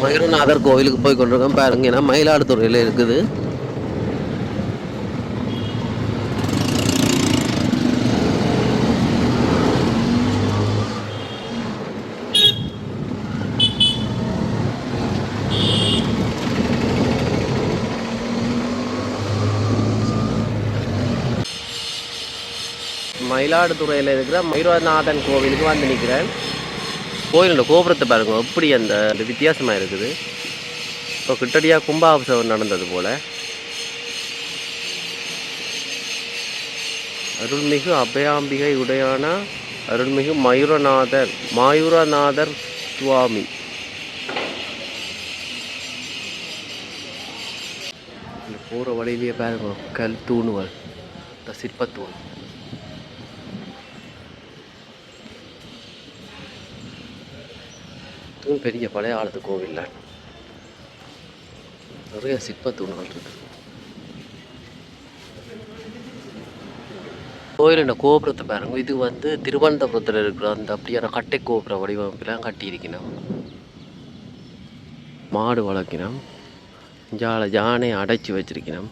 மயூரநாதர் கோவிலுக்கு போய் கொண்டிருக்கோம் பாருங்க ஏன்னா மயிலாடுதுறையில் இருக்குது மயிலாடுதுறையில் இருக்கிற மயூரநாதன் கோவிலுக்கு வந்து நிற்கிறேன் கோயிலோட கோபுரத்தை பாருங்க. எப்படி அந்த அந்த வித்தியாசமாக இருக்குது. இப்போ கிட்டடியாக கும்பாபிஷேகம் நடந்தது போல். அருள்மிகு அபயாம்பிகை உடையான அருள்மிகு மயூரநாதர் மாயூரநாதர் சுவாமி. போகிற வழியிலேயே பாருங்க கல் தூணுவல் இந்த சிற்பத்தூண். தூண் பெரிய பழைய காலத்து கோவில்ல. நிறைய சிற்ப தூண்கள் இருக்கு கோயிலோட கோபுரத்தை பாருங்க. இது வந்து திருவனந்தபுரத்தில் இருக்கிற அந்த அப்படியான கட்டை கோபுர வடிவமைப்பெல்லாம் கட்டியிருக்கணும் மாடு வளர்க்கணும் ஜால ஜானை அடைச்சி வச்சிருக்கணும்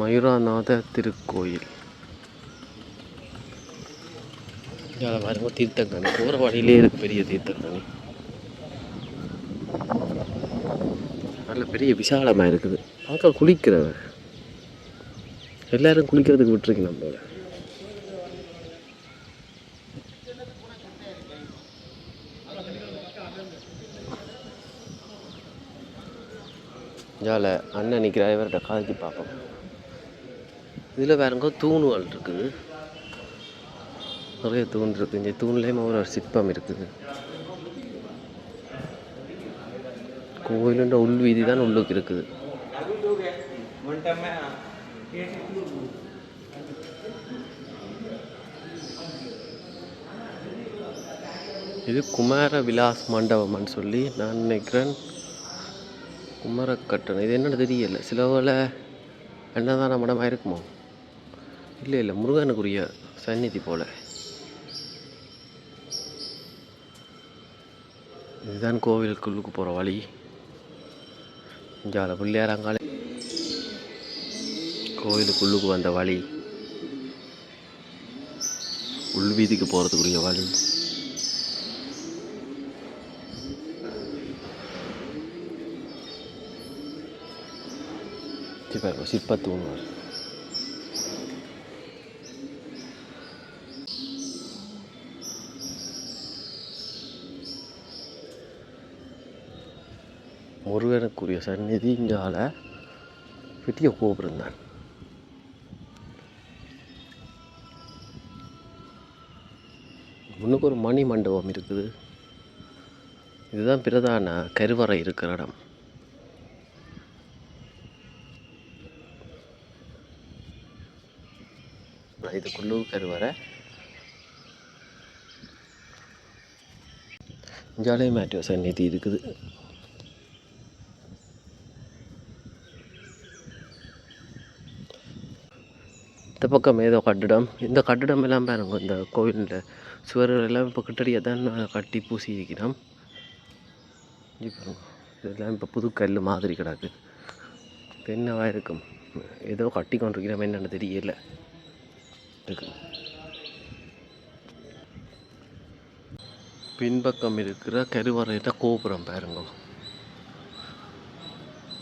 மயூராநாத திருக்கோயில். இங்கே பாருங்க தீர்த்தங்கனி போகிற வழியிலே இருக்குது பெரிய தீர்த்தங்கனி நல்ல பெரிய விசாலமாக இருக்குது. பார்க்க குளிக்கிறவன் எல்லாரும் குளிக்கிறதுக்கு விட்டுருக்கு நம்மளோட ஜால அண்ணன் நிற்கிற இவர்கிட்ட காய்ச்சி பார்ப்போம். இதில் வேறங்க தூணுகள் இருக்குது. நிறைய தூண் இருக்குது இந்த தூண்லேயும் ஒரு சிற்பம் இருக்குது. கோயிலுன்ற உள் வீதி தான் உள்ளுக்கு இருக்குது. இது குமார விலாஸ் மண்டபம்னு சொல்லி நான் நினைக்கிறேன் குமரக்கட்டணம். இது என்னென்னு தெரியல. சில என்னதான என்னதான் மடமாக இருக்குமோ? இல்லை இல்லை. முருகனுக்குரிய சந்நிதி போல். இதுதான் கோவிலுக்குள்ளுக்கு போகிற வழி. இஞ்சால பிள்ளையாரங்காலே கோவிலுக்குள்ளுக்கு வந்த வழி. உள் வீதிக்கு போகிறதுக்குரிய வழி. பாருங்க சிற்பத்தூண் சந்நிதிங்கால முருகனுக்குரிய சந்நிதி இங்கால முன்னுக்கு ஒரு மணி மண்டபம் இருக்குது. இதுதான் பிரதான கருவறை இருக்கிற இடம். இதுக்குள்ளு கருவறை. ஜாலே மேட்டியோ சந்நிதி இருக்குது. இந்த பக்கம் ஏதோ கட்டிடம். இந்த கட்டிடம் எல்லாம் பாருங்க இந்த கோவிலில் சுவர்கள் எல்லாம் இப்போ கிட்டடியாக தான் கட்டி பூசி இருக்கிறோம் பாருங்க இதெல்லாம் இப்போ புது கல் மாதிரி கிடக்கு. என்னவா இருக்கும்? ஏதோ கட்டி கொண்டிருக்கிறோம் என்னென்னு தெரியல. இருக்கு. பின்பக்கம் இருக்கிற கருவறையில் கோபுரம் பாருங்க.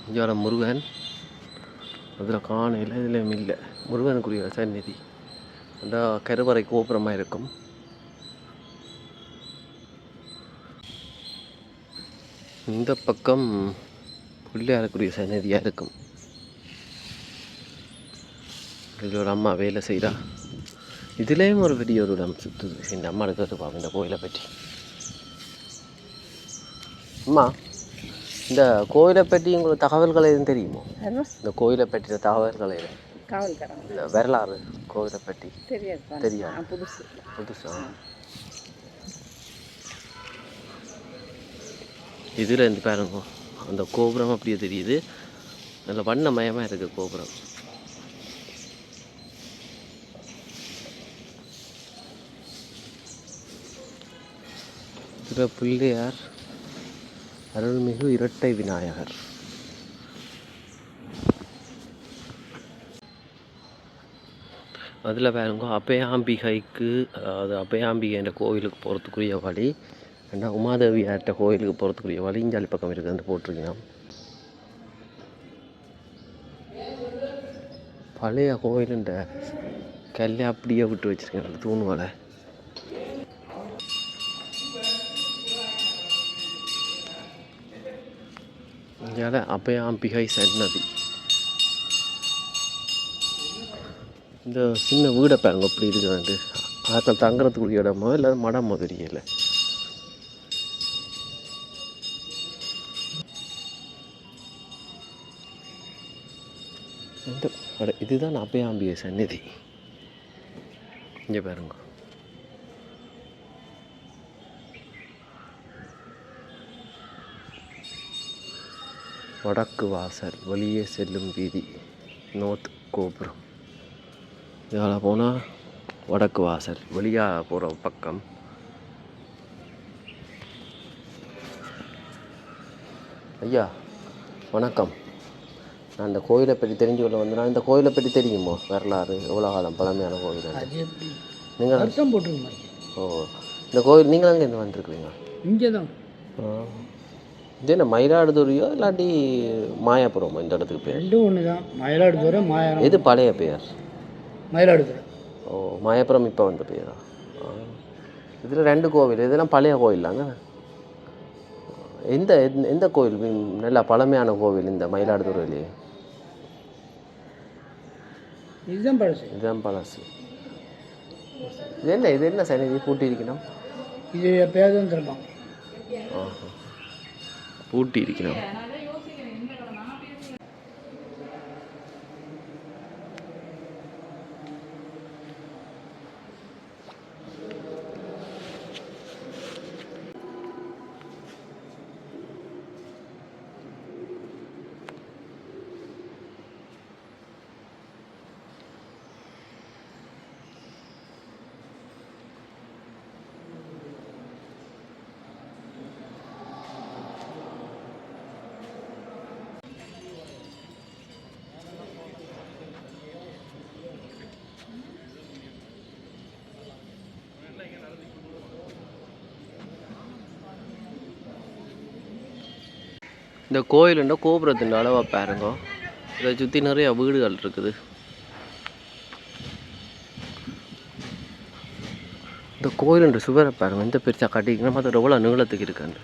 இங்கே முருகன் அதில் காணையில் இதில் இல்லை முருகனுக்குரிய சந்நிதி. அந்த கருவறை கோபுரமாக இருக்கும். இந்த பக்கம் பிள்ளையாருக்குரிய சந்நிதியாக இருக்கும். இதில் ஒரு அம்மா வேலை செய்கிறா இதுலேயும் ஒரு பெரிய ஒரு இடம் சுற்றுது இந்த அம்மா எடுத்துகிட்டு பார்ப்போம் இந்த கோயிலை பற்றி. அம்மா. இந்த கோயிலை பற்றி உங்களுக்கு தகவல்கள் எதுவும் தெரியுமோ? இந்த கோயிலை பற்றிய தகவல்கள் எதுவும்? இந்த வரலாறு கோயிலை பற்றி. தெரியாது தெரியாது. புதுசு. புதுசா? இதில் இருந்து பாருங்க அந்த கோபுரம் அப்படியே தெரியுது. நல்ல வண்ணமயமாக இருக்குது கோபுரம். பிள்ளையார் அருள்மிகு இரட்டை விநாயகர். அதில் பாருங்க அபயாம்பிகைக்கு அதாவது அபயாம்பிகை என்ற கோவிலுக்கு போகிறதுக்குரிய வழி ரெண்டா உமாதேவியார்ட்ட கோவிலுக்கு போகிறதுக்குரிய வழி இஞ்சாலி பக்கம் இருக்குதுன்னு போட்டிருக்கணும் பழைய கோவிலுன்ற கல்லை அப்படியே விட்டு வச்சுருக்கேன் தூணுவலை. தூணுவலை இங்கே அபயாம்பிகை சன்னதி இந்த சின்ன வீடை பாருங்க எப்படி இருக்குதுன்ட்டு ஆக்கள் தங்குறதுக்குரிய இடமோ இல்லை மடமோ தெரியல இந்த இதுதான் அபயாம்பிகை சந்நிதி இங்கே பாருங்க வடக்கு வாசல் வெளியே செல்லும் வீதி நோர்த் கோபுரம். இதில் போனால் வடக்கு வாசல் வெளியாக போகிற பக்கம். ஐயா வணக்கம். நான் இந்த கோயிலை பற்றி தெரிஞ்சு கொள்ள வந்து நான் இந்த கோயிலை பற்றி தெரியுமோ? வரலாறு எவ்வளோ காலம் பழமையான கோயில் நீங்கள் போட்டிருக்கோம் ஓ இந்த கோயில் நீங்கள் அங்கே இருந்து வந்துருக்குறீங்க? இங்கே தான் இது என்ன மயிலாடுதுறையோ இல்லாட்டி மாயாபுரமோ இந்த இடத்துக்கு பேர்? ரெண்டும் ஒன்று தான் மயிலாடுதுறை மாயாரம். எது பழைய பெயர் மயிலாடுதுறை. ஓ மாயப்புரம் இப்போ வந்த பேரா? இதில் ரெண்டு கோவில் இதெல்லாம் பழைய கோயிலாங்க? எந்த எந்த- எந்த கோவில் நல்லா பழமையான கோவில் இந்த மயிலாடுதுறையிலேயே இதுதான் பழசு. இதுதான் பழசு. இது என்ன இது என்ன சரி பூட்டி இருக்கணும் இது எப்பயாவது தான் ஆஹா. பூட்டி இந்த கோயிலுண்ட கோபுரத்தின் அளவை பாருங்க. இதை சுற்றி நிறைய வீடுகள் இருக்குது. இந்த கோயிலுன்ற சுவரை பாருங்கள் இந்த பெருசாக கட்டிக்கணும் பார்த்து எவ்வளோ நீளத்துக்கு இருக்காண்டு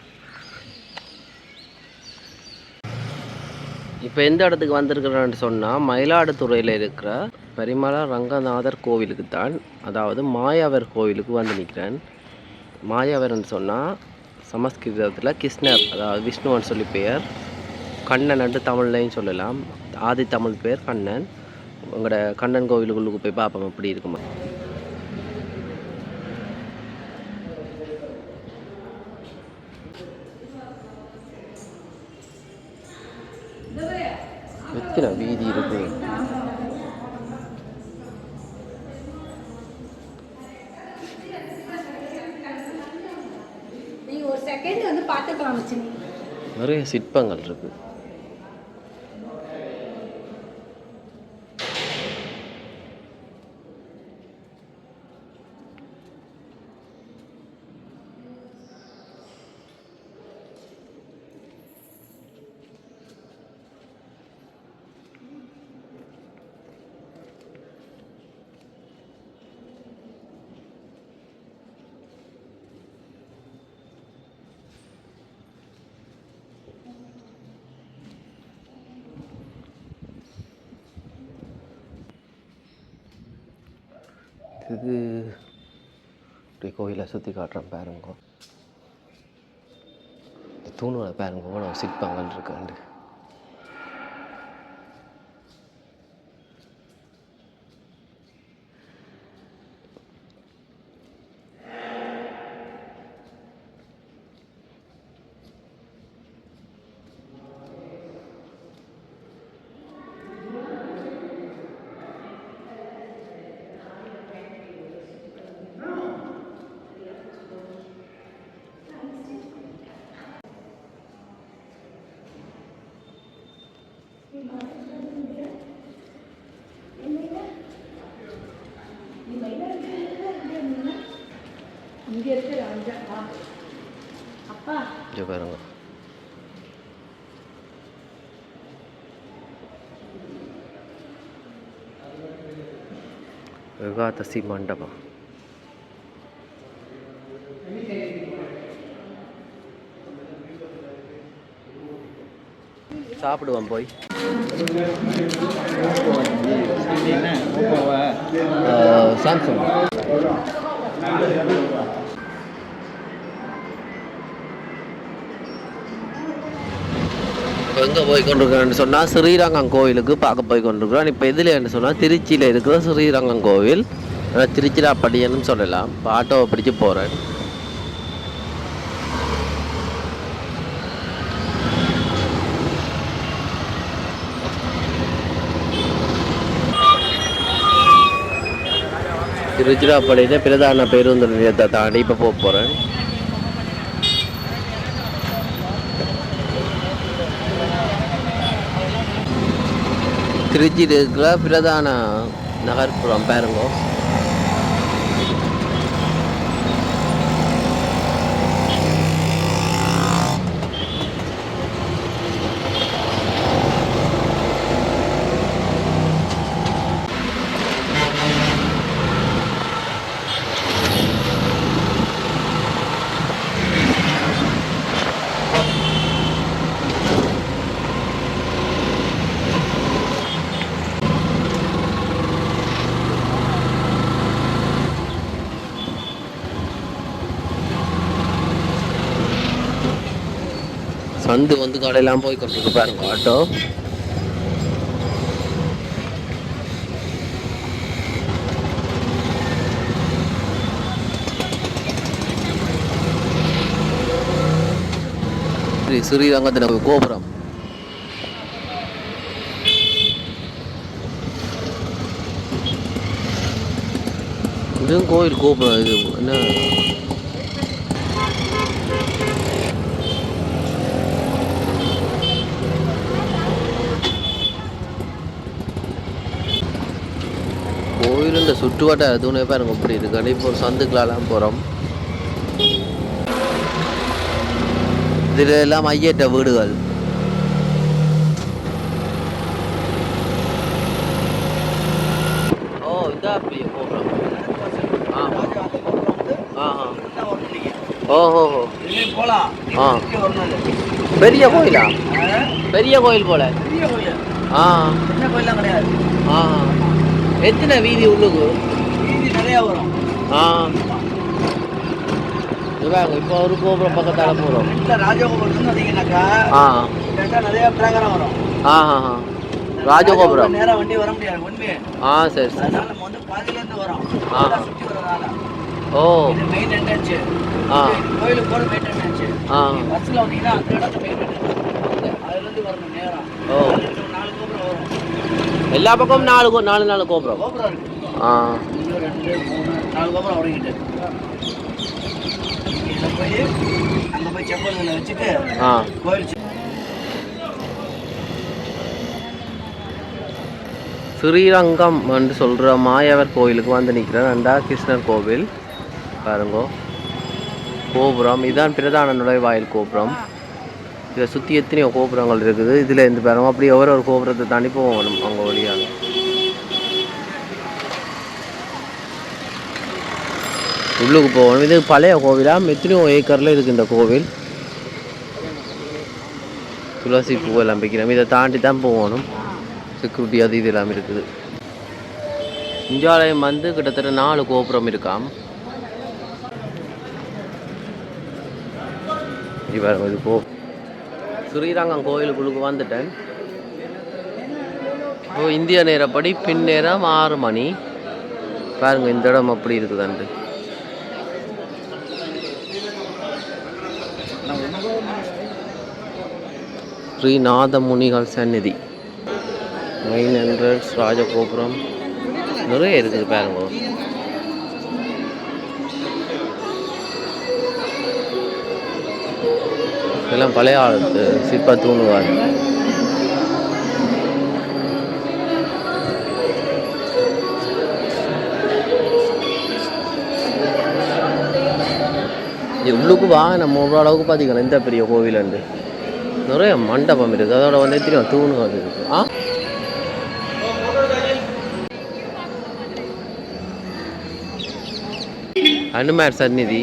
இப்போ எந்த இடத்துக்கு வந்திருக்கிறேன்னு சொன்னால் மயிலாடுதுறையில் இருக்கிற பரிமள ரங்கநாதர் கோவிலுக்கு தான் அதாவது மாயாவர் கோவிலுக்கு வந்து நிற்கிறேன் மாயாவர்னு சொன்னால் சமஸ்கிருதத்தில் கிருஷ்ணர் அதாவது விஷ்ணுவன் சொல்லி பெயர். கண்ணன் தமிழ்லையும் சொல்லலாம். ஆதி தமிழ் பெயர் கண்ணன். உங்களோட கண்ணன் கோவிலுக்குள்ளுக்கு போய் பார்ப்போம் எப்படி இருக்குமா. எத்தனை வீதி இருக்கு நீங்கள் ஒரு செகண்ட் வந்து பார்த்துக்கலாம் வச்சு நிறைய சிற்பங்கள் இருக்குது இது இப்படி கோயிலை சுற்றி காட்டுறேன் பாருங்க. தூணுவை தூணுகளை பாருங்க எவ்வளோ சிற்பங்கள் இருக்காண்டு இங்கே இருக்கிற ராஜா அப்பா இங்கே பாருங்க விகாதசி மண்டபம் சாப்பிடுவோம் போய் சாம்சங் எங்கே போய் கொண்டிருக்கிறேன்னு சொன்னால் ஸ்ரீரங்கம் கோவிலுக்கு பார்க்க போய் கொண்டிருக்கிறோம் இப்போ எதுலன்னு சொன்னால் திருச்சியில் இருக்கிற ஸ்ரீரங்கம் கோவில். ஆனால் திருச்சிராப்பள்ளின்னு சொல்லலாம். இப்போ ஆட்டோவை பிடிச்சு போகிறேன் திருச்சிராப்பள்ளியில் பிரதான பேருந்து நிலையத்தை தாண்டி இப்போ போக போகிறேன் திருச்சியில் இருக்கிற பிரதான நகர்ப்புறம் பாருங்க. வந்து வந்து கடையெல்லாம் போய் கொண்டு பாருங்க ஆட்டோ. ஸ்ரீ ஸ்ரீரங்கத்தின கோபுரம். இதுவும் கோயில் கோபுரம் இது என்ன? கோயில் இந்த சுற்றுவட்டார தூணை பாருங்க இப்படி இருக்கு. இப்போ ஒரு சந்துக்கெல்லாம் போகிறோம் இதில் எல்லாம் ஐயட்ட வீடுகள். ஓ இதா அப்படி கோபுரம் ஆ. ஆ ஓ ஓ ஓ போகலாம் ஆ. பெரிய கோயிலா? பெரிய கோயில் போல. பெரிய கோயில். ஆ. சின்ன கோயிலாம் கிடையாது. ஆ. எத்தனை வீதி உள்ளுக்கு வீதி நிறையா வரும். ஆ. இப்போ ஒரு கோபுரம் பக்கத்தால போகிறோம் ஃப்ரெண்டில் ராஜகோபுரம் வந்து வந்தீங்கன்னாக்கா ஆ. நிறைய பிராகாரம் வரும். ஆ ஆ ஆ. ராஜகோபுரம். நேராக வண்டி வர முடியாது உண்மையே. ஆ சரி சரி. அதனால நம்ம வந்து பாதியிலேருந்து வரோம். ஆ. சுற்றி வரனால ஓ. இது மெயின் என்ட்ரன்ஸ் ஆ. கோயிலுக்கு போகிற மெயின் என்ட்ரன்ஸ் ஆ. பஸ்ஸில் வந்தீங்கன்னா அந்த இடத்துல மெயின் என்ட்ரன்ஸ் அதுலேருந்து வரணும் நேரா ஓ அதுல ஒரு நாலு கோபுரம் வரும் எல்லா பக்கமும் நாலு நாலு நாலு கோபுரம். ஆ நாலு கோபுரம் இதில் போய் அங்கே போய் செப்பல்களை வச்சுட்டு ஆ. கோயில் சு- ஸ்ரீரங்கம் என்று சொல்கிற மாயவர் கோயிலுக்கு வந்து நிற்கிறேன் ரெண்டா கிருஷ்ணர் கோவில். பாருங்கோ. கோபுரம். இதுதான் பிரதான நுழைவாயில் கோபுரம். இதை சுற்றி எத்தனையோ கோபுரங்கள் இருக்குது. இதில் இருந்து பாருங்க அப்படி ஒவ்வொரு ஒரு கோபுரத்தை தாண்டி போகணும் அங்கே வழியாக உள்ளுக்கு போகணும். இது பழைய கோவிலாக எத்தனையோ ஏக்கரில் இருக்குது இந்த கோவில். துளசி பூ எல்லாம் வைக்கிறோம் இதை தாண்டி தான் போகணும். செக்யூரிட்டி அது இது எல்லாம் இருக்குது. இஞ்சாலயம் வந்து கிட்டத்தட்ட நாலு கோபுரம் இருக்காம். இவர் இது போ ஸ்ரீரங்கம் கோயிலுக்குள்ளுக்கு வந்துட்டேன். ஓ இந்திய நேரப்படி பின்னேரம் ஆறு மணி. பாருங்க இந்த இடம் அப்படி இருக்குதாண்டு ஸ்ரீநாத முனிகள் சந்நிதி. மெயின் என்ட்ரன்ஸ் ராஜகோபுரம். நிறைய இருக்குது பாருங்க. இதெல்லாம் பழைய ஆளுக்கு சிற்ப தூங்குவார் இது உள்ளுக்கு நம்ம இவ்வளோ அளவுக்கு பார்த்திங்களா இந்த பெரிய கோவிலுண்டு நிறைய மண்டபம் இருக்குது அதோட வந்து தெரியும் தூணுகள் இருக்குது ஆ? அனுமார் சந்நிதி.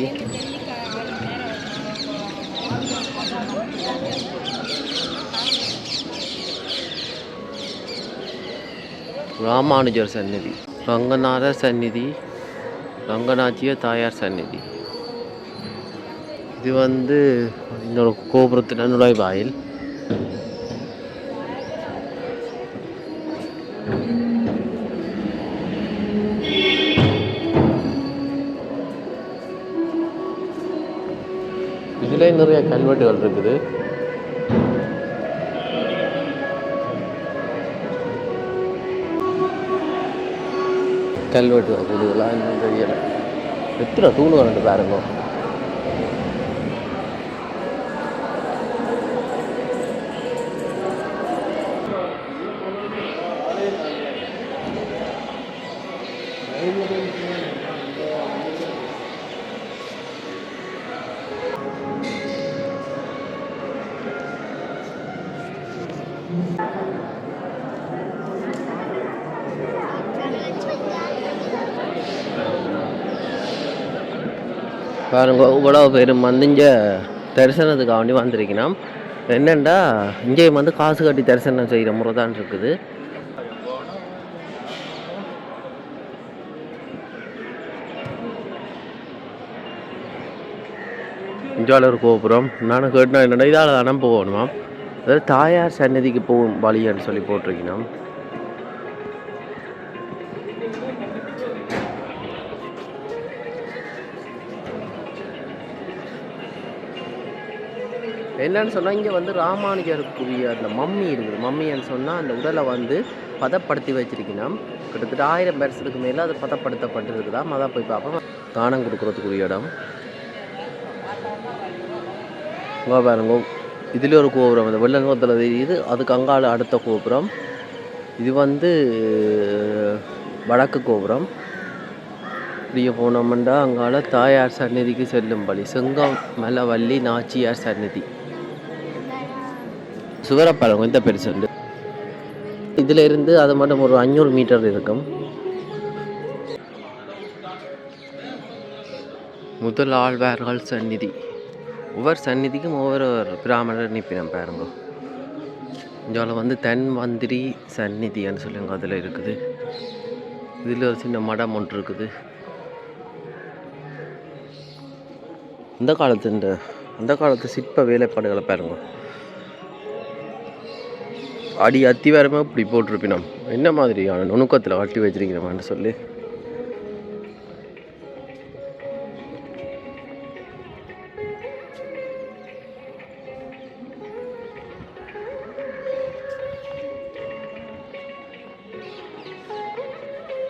ராமானுஜர் சந்நிதி ரங்கநாதர் சந்நிதி ரங்கநாச்சிய தாயார் சந்நிதி. இது வந்து என்னோட கோபுரத்தின நுழைவாயில். இதுல நிறைய கல்வெட்டுகள் இருக்குது. கல்வெட்டு கூடுதலாக இன்னும் தெரியலை எத்தனை தூண் வரண்டு பாருங்க பாருங்க இவ்வளோ பேர் வந்து இங்கே தரிசனத்துக்கு வேண்டி வந்திருக்கணும். என்னென்னா இங்கே வந்து காசு கட்டி தரிசனம் செய்கிற முறை தான் இருக்குது. இஞ்சால ஒரு கோபுரம் நானும் கேட்டேன் என்னென்னா இதால் தானே போகணுமா? அதாவது தாயார் சன்னதிக்கு போகும் வழின்னு சொல்லி போட்டிருக்கணும். என்னன்னு சொன்னால் இங்கே வந்து ராமானுஜருக்குரிய அந்த மம்மி இருக்குது. மம்மின்னு சொன்னால் அந்த உடலை வந்து பதப்படுத்தி வச்சிருக்கணும் கிட்டத்தட்ட ஆயிரம் வருஷத்துக்கு மேலே அது பதப்படுத்தப்பட்டிருக்குதா அதான் போய் பார்ப்போம். தானம் கொடுக்குறதுக்குரிய இடம். இங்கே பாருங்க. ஒரு கோபுரம். அந்த வெள்ளங்கத்தில் தெரியுது. அதுக்கு அங்கால அடுத்த கோபுரம். இது வந்து வடக்கு கோபுரம். இப்படியே போனோம்னா அங்கால தாயார் சந்நிதிக்கு செல்லும் வழி. செங்கம் மலவள்ளி நாச்சியார் சந்நிதி. சுவரப்பாளம் இந்த பெருசுண்டு இதில் இருந்து அது மட்டும் ஒரு அஞ்சூறு மீட்டர் இருக்கும். முதல் ஆழ்வார்கள் சந்நிதி. ஒவ்வொரு சந்நிதிக்கும் ஒவ்வொரு பிராமணர் நிற்பினம் பாருங்க. இந்தியாவில் வந்து தன்வந்திரி சந்நிதின்னு சொல்லுங்க அதில் இருக்குது. இதில் ஒரு சின்ன மடம் ஒன்று இருக்குது. இந்த காலத்து இந்த அந்த காலத்து சிற்ப வேலைப்பாடுகளை பாருங்க. அடி அத்திவாரமே இப்படி போட்டிருப்பினோம் என்ன மாதிரியான நுணுக்கத்தில் ஆட்டி வச்சிருக்கிறோமான்னு சொல்லி.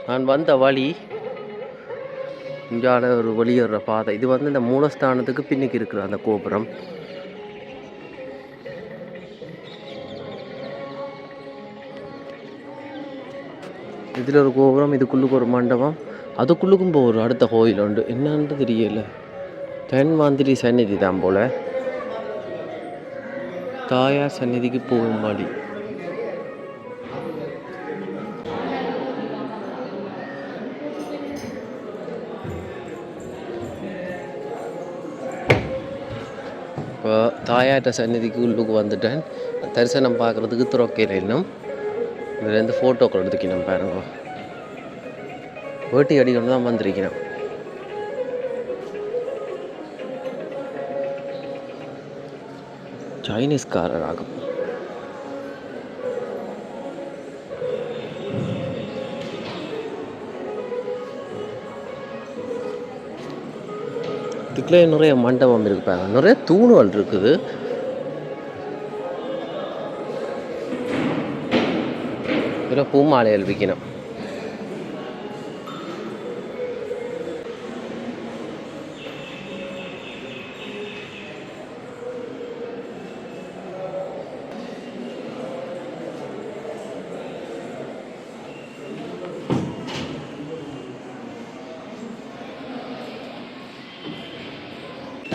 நான் வந்த வழி இங்கால ஒரு வெளியேற பாதை. இது வந்து இந்த மூலஸ்தானத்துக்கு பின்னுக்கு இருக்கிற அந்த கோபுரம். இதில் ஒரு கோபுரம் இதுக்குள்ளுக்கு ஒரு மண்டபம் அதுக்குள்ளுக்கும் இப்போ ஒரு அடுத்த கோயில் உண்டு என்னன்னு தெரியல தென்மாந்திரி சந்நிதி தான் போல தாயார் சந்நிதிக்கு போகும் வழி இப்போ தாயார்ட்ட சந்நிதிக்கு உள்ளுக்கு வந்துட்டேன் தரிசனம் பார்க்குறதுக்கு துறக்கையில் இன்னும் இதுலேருந்து ஃபோட்டோக்கள் எடுத்துக்கணும் பாருங்க. வேட்டி அடிக்கணும் தான் வந்திருக்கிறேன் சைனீஸ்காரர் ஆகும் இதுக்குள்ளே நிறைய மண்டபம் இருக்கு பாருங்க. நிறைய தூணுகள் இருக்குது. കിലോ പൂമാല ഏൽപ്പിക്കണം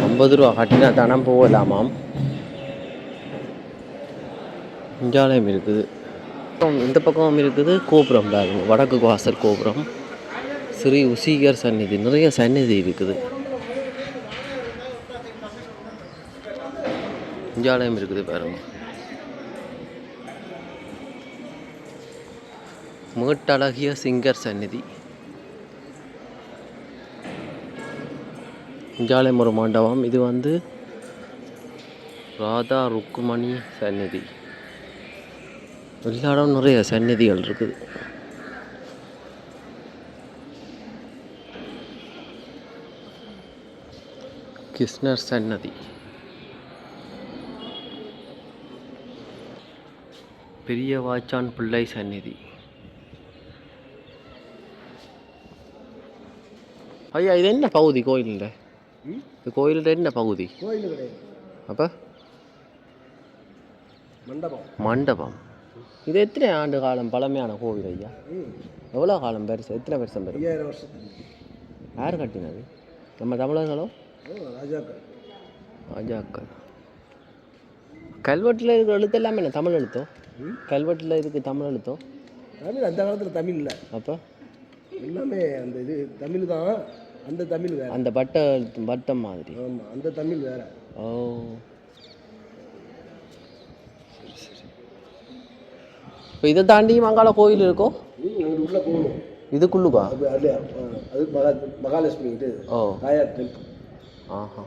ஐம்பது ரூபா கட்டினா தனம் போகலாமாம்? இஞ்சாலயம் இருக்குது. இந்த பக்கம் இருக்குது. கோபுரம் தான் வடக்கு வாசல் கோபுரம். ஸ்ரீ உசீகர் சந்நிதி. நிறைய சந்நிதி இருக்குது. இஞ்சாலயம் இருக்குது பாருங்க. மேட்டழகிய சிங்கர் சந்நிதி. இஞ்சாலயம் ஒரு மண்டபம். இது வந்து ராதா ருக்குமணி சந்நிதி. எல்லா இடம் நிறைய சந்நிதிகள் இருக்குது. கிருஷ்ணர் சன்னதி பெரிய வாச்சான் பிள்ளை சந்நிதி. ஐயா இது என்ன பகுதி கோயிலில்? இது கோயிலில் என்ன பகுதி? கோயில் அப்போ? மண்டபம். மண்டபம். இது எத்தனை ஆண்டு காலம் பழமையான கோவில் ஐயா? எவ்வளோ காலம் பெருசு? எத்தனை வருஷம் பெரும்? யார் கட்டினது? நம்ம தமிழர்களோ? ராஜாக்கள். ராஜாக்கள். கல்வெட்டில் இருக்கிற எழுத்து எல்லாமே என்ன? தமிழ் எழுத்தோ? கல்வெட்டில் இருக்கு தமிழ் எழுத்தோ? தமிழ் அந்த காலத்தில் தமிழ் இல்லை. அப்போ? எல்லாமே அந்த இது தமிழ் தான். அந்த தமிழ் வேற. அந்த பட்ட பட்டம் மாதிரி. ஆமாம் அந்த தமிழ் வேற. ஓ. இப்போ இதை தாண்டி மங்காள கோயில் இருக்கோ? அங்கே உள்ளே போகணும். இதுக்குள்ளுக்கா அது மகா மகாலட்சுமி இது. ஓ. தாயார் டெம்பிள். ஆஹா.